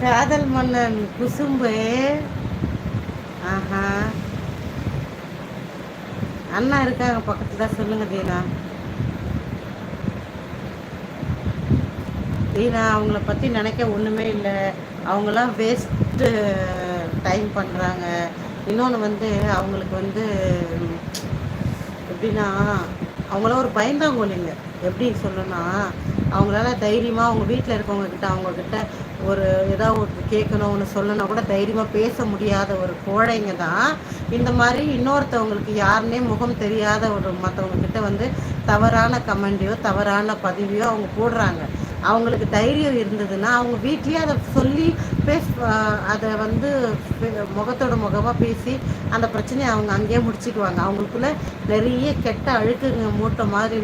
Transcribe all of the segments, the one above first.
காதல் மன்னன் குசும்பு. ஆஹா. அண்ணா இருக்காங்க பக்கத்தில் சொல்லுங்க தீனா. தீனா அவங்கள பற்றி நினைக்க ஒன்றுமே இல்லை. அவங்களாம் வேஸ்ட்டு டைம் பண்ணுறாங்க இன்னொன்று வந்து அவங்களுக்கு வந்து எப்படின்னா அவங்களாம் ஒரு பயந்தாங்கோலிங்க. எப்படி சொல்லணும்னா அவங்களால தைரியமாக அவங்க வீட்டில் இருக்கவங்க கிட்ட அவங்கக்கிட்ட ஒரு ஏதாவது ஒரு கேட்கணும் ஒன்று சொல்லணும்னா கூட தைரியமாக பேச முடியாத ஒரு கோழைங்க தான். இந்த மாதிரி இன்னொருத்தவங்களுக்கு யாருன்னே முகம் தெரியாத ஒரு மற்றவங்க கிட்ட வந்து தவறான கமெண்டையோ தவறான பதிவையோ அவங்க போடுறாங்க. அவங்களுக்கு தைரியம் இருந்ததுன்னா அவங்க வீட்லேயே அதை சொல்லி பேச அதை வந்து முகத்தோட முகமாக பேசி அந்த பிரச்சனையை அவங்க அங்கேயே முடிச்சுக்குவாங்க. அவங்களுக்குள்ள நிறைய கெட்ட அழுக்குங்க மூட்டை மாதிரி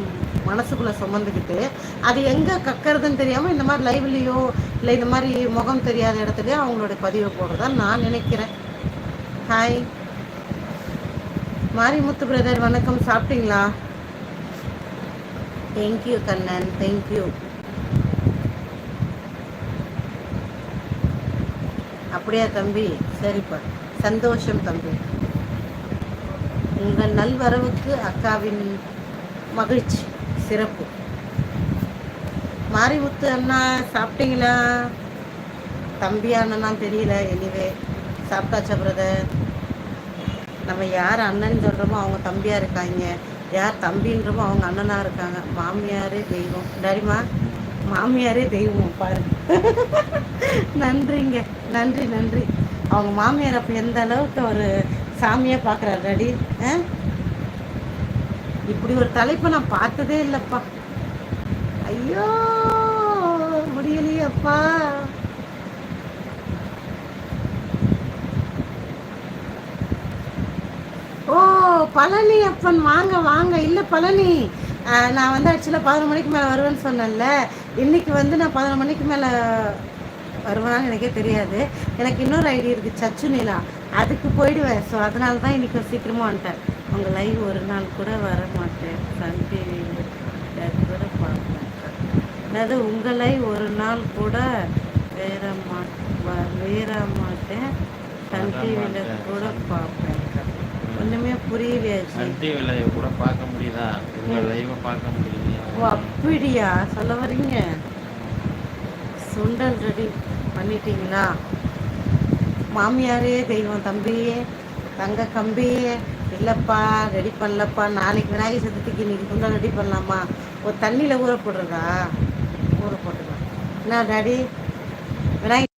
மனசுக்குள்ளே சுமந்துக்கிட்டு அது எங்கே கக்கிறதுன்னு தெரியாமல் இந்த மாதிரி லைவ்லேயோ இல்லை இந்த மாதிரி முகம் தெரியாத இடத்துலையோ அவங்களோட பதிவை போடுறதா நான் நினைக்கிறேன். ஹாய் மாரிமுத்து பிரதர் வணக்கம். சாப்பிட்டீங்களா? தேங்க்யூ கண்ணன். தேங்க்யூ அப்படியா தம்பி? சரிப்பா. சந்தோஷம் தம்பி. உங்கள் நல்வரவுக்கு அக்காவின் மகிழ்ச்சி. சிறப்பு. மாரிமுத்து அண்ணா சாப்பிட்டீங்களா? தம்பி அண்ணனா தெரியல எனிவே சாப்பிட்டாச்சா பிரதர் நம்ம யார் அண்ணன் சொல்கிறோமோ அவங்க தம்பியாக இருக்காங்க. யார் தம்பின்றமோ அவங்க அண்ணனாக இருக்காங்க. மாமியாரே தெய்வம். டரிமா மாமியாரே தெய்வம் பாரு. நன்றிங்க. நன்றி நன்றி. அவங்க மாமியார் அப்போ எந்த அளவுக்கு ஒரு சாமியாக பார்க்குறாரு டாடி? இப்படி ஒரு தலைப்பை நான் பார்த்ததே இல்லைப்பா. ஐயோ முடியலையப்பா. ஓ பழனி அப்பன் வாங்க வாங்க. இல்லை பழனி நான் வந்து ஆக்சுவலாக பதினொரு மணிக்கு மேலே வருவேன்னு சொன்னேன்ல. இன்றைக்கி வந்து நான் பதினொரு மணிக்கு மேலே வருவான்னு எனக்கே தெரியாது. எனக்கு இன்னொரு ஐடி இருக்குது சச்சு நிலா. அதுக்கு போயிடுவேன். ஸோ அதனால தான் இன்றைக்கி சீக்கிரமாக வந்துட்டேன். உங்கள் லைவ் ஒரு நாள் கூட வர மாட்டேன் சன் டிவியில் கூட பார்ப்பேன். அதாவது உங்கள் லைவ் ஒரு நாள் கூட வேற மா வேற மாட்டேன் சன் டிவியில் கூட பார்ப்பேன். ஒன்றுமே புரியலையா சன் டிவியில் கூட பார்க்க முடியுதா? உங்கள் லைவை பார்க்க முடியலையா? ஓ அப்படியா? சொல்ல வரீங்க. சுண்டல் ரெடி பண்ணிட்டீங்களா? மாமியாரே தெய்வம் தம்பியே தங்க கம்பியே இல்லைப்பா ரெடி பண்ணலப்பா. நாளைக்கு விநாயகர் சதுர்த்திக்கு இன்னைக்கு ஃபுல்லாக ரெடி பண்ணலாமா? ஒரு தண்ணியில் ஊற போடுறதா ஊற போட்டுக்கலாம் என்ன டாடி? விநாயகர்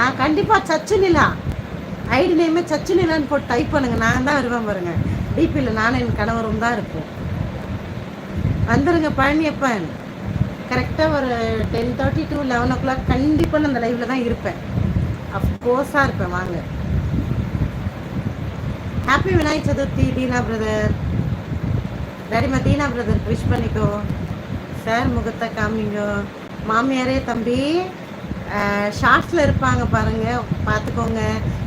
ஆ கண்டிப்பாக சச்சு நிலா. ஐடி நேமே சச்சு நிலான்னு போட்டு டைப் பண்ணுங்க. நான் தான் வருவேன் பாருங்க. டிபியில் நானும் என் கணவரும் தான் இருப்போம். வந்துடுங்க பழனியப்பன். கரெக்டாக ஒரு ten thirty to eleven o'clock கண்டிப்பாக நான் அந்த லைவில் தான் இருப்பேன். அஃப்கோர்ஸாக இருப்பேன் வாங்க. ஹாப்பி விநாயக் சதுர்த்தி தீனா பிரதர் டேடிமா தீனா பிரதர் விஷ் பண்ணிக்கோ. சார் முகத்தை காமிங்கோ. மாமியாரே தம்பி. ஷார்ட்ஸில் இருப்பாங்க பாருங்கள் பார்த்துக்கோங்க.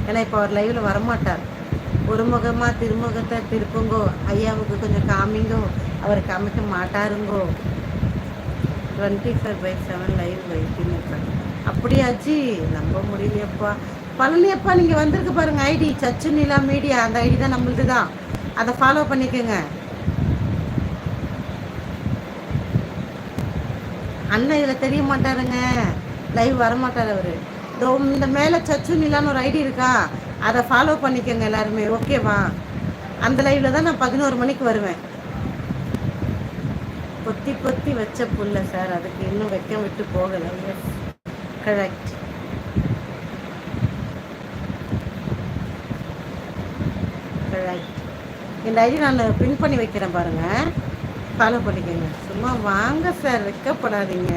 ஏன்னா இப்போ அவர் லைவில் வரமாட்டார். ஒரு முகமாக திருமுகத்தை திருப்புங்கோ. ஐயாவுக்கு கொஞ்சம் காமிங்கோ. அவர் காமிக்க மாட்டாருங்கோ. Twenty five by seven live waiting இருக்காங்க அப்படியாச்சு நம்ப முடியலையப்பா. பழனியப்பா நீங்கள் வந்திருக்கு பாருங்கள் ஐடி. சச்சு நிலா மீடியா. அந்த ஐடி தான் நம்மளுது தான். அதை ஃபாலோ பண்ணிக்கோங்க. அண்ணன் இதில் தெரிய மாட்டாருங்க. லைவ் வரமாட்டார் அவர். இந்த மேலே சச்சு நிலான்னு ஒரு ஐடி இருக்கா? அதை ஃபாலோ பண்ணிக்கோங்க எல்லாருமே. ஓகேவா அந்த லைவில் தான் நான் பதினோரு மணிக்கு வருவேன். பொத்தி பொத்தி வச்ச புல்ல சார் அதுக்கு இன்னும் வைக்க விட்டு போகலை. எஸ் கரெக்ட் கரெக்ட் இந்த ஐடி நான் பின் பண்ணி வைக்கிறேன் பாருங்கள் ஃபாலோ பண்ணிக்கோங்க. சும்மா வாங்க சார் வைக்கப்படாதீங்க.